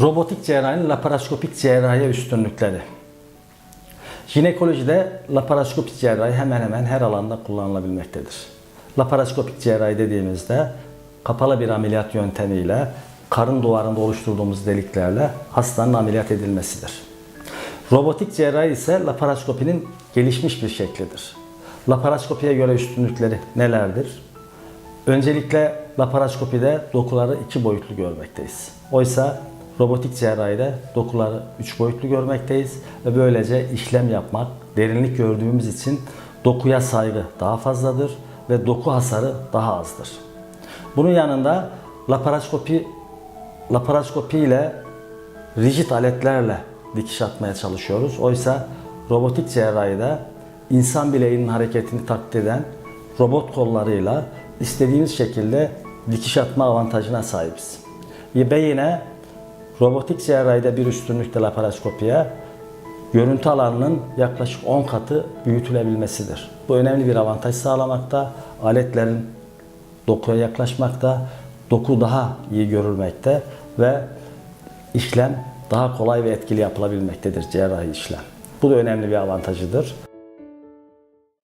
Robotik cerrahinin laparoskopik cerrahiye üstünlükleri. Jinekolojide laparoskopik cerrahi hemen hemen her alanda kullanılabilmektedir. Laparoskopik cerrahi dediğimizde kapalı bir ameliyat yöntemiyle karın duvarında oluşturduğumuz deliklerle hastanın ameliyat edilmesidir. Robotik cerrahi ise laparoskopinin gelişmiş bir şeklidir. Laparoskopiye göre üstünlükleri nelerdir? Öncelikle laparoskopide dokuları iki boyutlu görmekteyiz. Oysa robotik cerrahide dokuları üç boyutlu görmekteyiz ve böylece işlem yapmak, derinlik gördüğümüz için dokuya saygı daha fazladır ve doku hasarı daha azdır. Bunun yanında laparoskopi laparoskopi ile rigid aletlerle dikiş atmaya çalışıyoruz. Oysa robotik cerrahide insan bileğinin hareketini taklit eden robot kollarıyla istediğimiz şekilde dikiş atma avantajına sahibiz. Ve yine robotik cerrahide bir üstünlük de laparoskopiye görüntü alanının yaklaşık 10 katı büyütülebilmesidir. Bu önemli bir avantaj sağlamakta. Aletlerin dokuya yaklaşmakta, doku daha iyi görülmekte ve işlem daha kolay ve etkili yapılabilmektedir cerrahi işlem. Bu da önemli bir avantajıdır.